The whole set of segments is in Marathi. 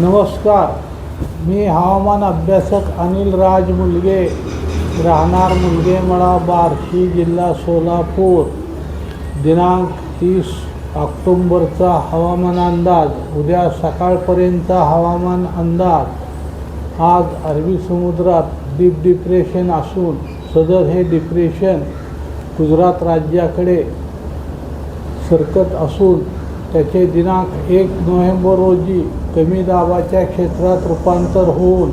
नमस्कार. मी हवामान अभ्यासक अनिल राज मुलगे. राहणार मुलगेमळा बार्शी जिल्हा सोलापूर. दिनांक तीस ऑक्टोंबरचा हवामान अंदाज. उद्या सकाळपर्यंतचा हवामान अंदाज. आज अरबी समुद्रात डीप डिप्रेशन असून सदर हे डिप्रेशन गुजरात राज्याकडे सरकत असून त्याचे दिनांक एक नोव्हेंबर रोजी कमी दाबाच्या क्षेत्रात रूपांतर होऊन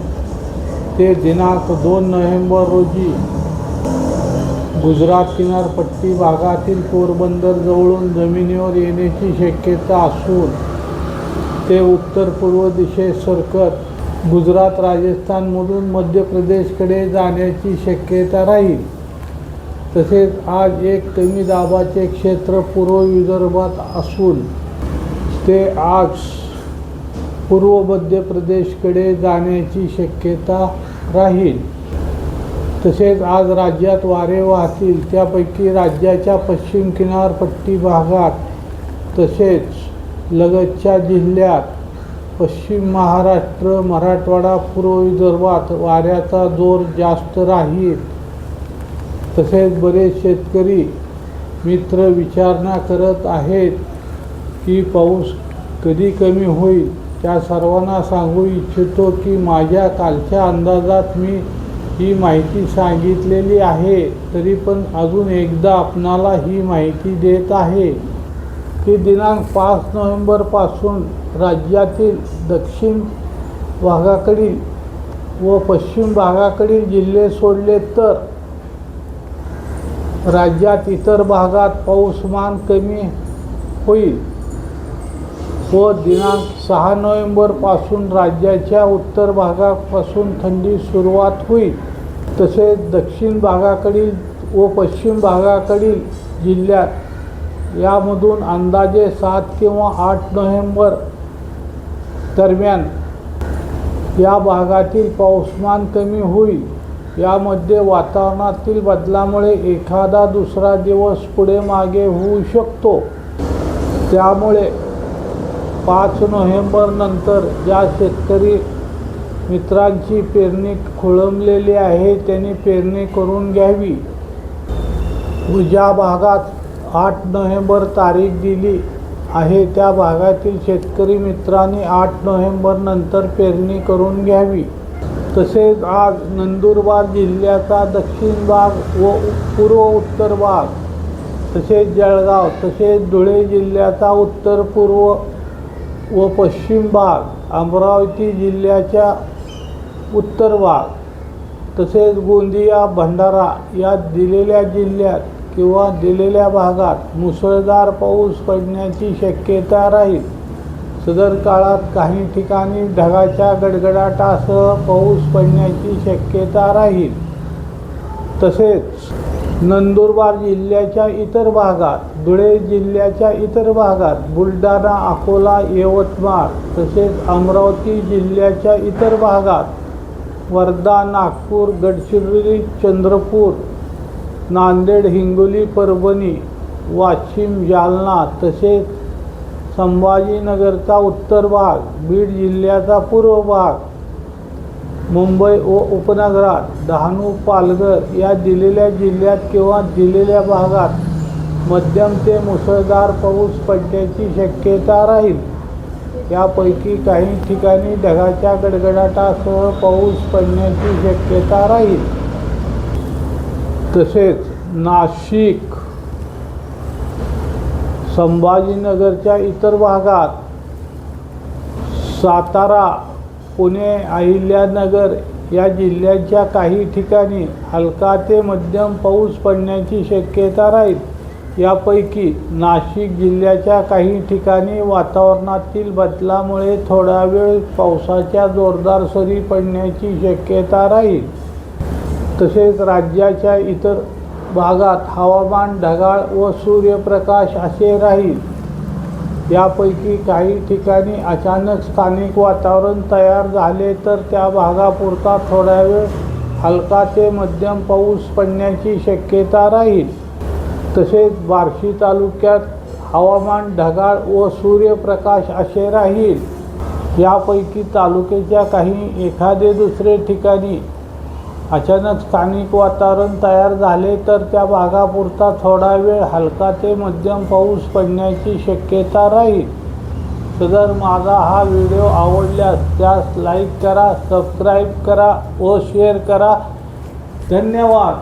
ते दिनांक दोन नोव्हेंबर रोजी गुजरात किनारपट्टी भागातील पोरबंदर जवळून जमिनीवर येण्याची शक्यता असून ते उत्तर पूर्व दिशेत सरकत गुजरात राजस्थानमधून मध्य प्रदेशकडे जाण्याची शक्यता राहील. तसेच आज एक कमी दाबाचे क्षेत्र पूर्व विदर्भात असून ते आज पूर्व मध्य प्रदेशकडे जाण्याची शक्यता राहील. तसेच आज राज्यात वारे वाहतील त्यापैकी राज्याच्या पश्चिम किनारपट्टी भागात तसेच लगतच्या जिल्ह्यात पश्चिम महाराष्ट्र मराठवाडा पूर्व विदर्भात वाऱ्याचा जोर जास्त राहील. तसेच बरेच शेतकरी मित्र विचारणा करत आहेत की पाऊस कधी कमी होईल. त्या सर्वांना सांगू इच्छितो की माझ्या कालच्या अंदाजात मी ही माहिती सांगितलेली आहे तरी पण अजून एकदा आपणाला ही माहिती देत आहे. की दिनांक पाच नोव्हेंबरपासून राज्यातील दक्षिण भागाकडील व पश्चिम भागाकडील जिल्हे सोडले तर राज्यात इतर भागात पाऊसमान कमी होईल. व दिनांक सहा नोव्हेंबरपासून राज्याच्या उत्तर भागापासून थंडी सुरुवात होईल. तसेच दक्षिण भागाकडील व पश्चिम भागाकडील जिल्ह्यात यामधून अंदाजे सात किंवा आठ नोव्हेंबर दरम्यान या भागातील पाऊसमान कमी होईल. यामध्ये वातावरणातील बदलामुळे एखादा दुसरा दिवस पुढे मागे होऊ शकतो. त्यामुळे पाच नोव्हेंबर नंतर ज्या शेतकरी मित्रांची पेरणी खोळंबलेली आहे त्यांनी पेरणी करून घ्यावी. व ज्या भागात आठ नोव्हेंबर तारीख दिली आहे. त्या भागातील शेतकरी मित्रांनी आठ नोव्हेंबर नंतर पेरणी करून घ्यावी. तसेच आज नंदुरबार जिल्ह्याचा दक्षिण भाग व पूर्व उत्तर भाग तसेच जळगाव तसेच धुळे जिल्ह्याचा उत्तर पूर्व व पश्चिम भाग अमरावती जिल्ह्याच्या उत्तर भाग तसेच गोंदिया भंडारा या दिलेल्या जिल्ह्यात किंवा दिलेल्या भागात मुसळधार पाऊस पडण्याची शक्यता राहील. सदर काळात काही ठिकाणी ढगाच्या गडगडाटासह पाऊस पडण्याची शक्यता राहील. तसेच नंदुरबार जिल्ह्याच्या इतर भागात धुळे जिल्ह्याच्या इतर भागात बुलढाणा अकोला यवतमाळ तसेच अमरावती जिल्ह्याच्या इतर भागात वर्धा नागपूर गडचिरोली चंद्रपूर नांदेड हिंगोली परभणी वाशिम जालना तसेच संभाजीनगरचा उत्तर भाग बीड जिल्ह्याचा पूर्व भाग मुंबई व उपनगरात डहाणू पालघर या दिलेल्या जिल्ह्यात किंवा दिलेल्या भागात मध्यम ते मुसळधार पाऊस पडण्याची शक्यता राहील. यापैकी काही ठिकाणी ढगाच्या गडगडाटासह पाऊस पडण्याची शक्यता राहील. तसेच नाशिक संभाजीनगरच्या इतर भागात सातारा पुणे अहिल्यानगर या जिल्ह्याच्या काही ठिकाणी हलका ते मध्यम पाऊस पडण्याची शक्यता राहील. यापैकी नाशिक जिल्ह्याच्या काही ठिकाणी वातावरणातील बदलामुळे थोडा वेळ पावसाच्या जोरदार सरी पडण्याची शक्यता राहील. तसेच राज्याच्या इतर भागात हवामान ढगाळ व सूर्यप्रकाश असे राहील. यापैकी काही ठिकाणी अचानक स्थानिक वातावरण तयार झाले तर त्या भागापुरता थोडा वेळ हलका ते मध्यम पाऊस पडण्याची शक्यता राहील. तसेच बार्शी तालुक्यात हवामान ढगाळ व सूर्यप्रकाश असे राहील. यापैकी तालुक्याच्या काही एखादे दुसरे ठिकाणी अचानक स्थानिक वातावरण तयार झाले तर त्या भागापुरता थोडा वेळ हलका ते मध्यम पाऊस पडण्याची शक्यता राहील. जर माझा हा व्हिडिओ आवडल्यास त्यास लाईक करा सबस्क्राईब करा व शेअर करा. धन्यवाद.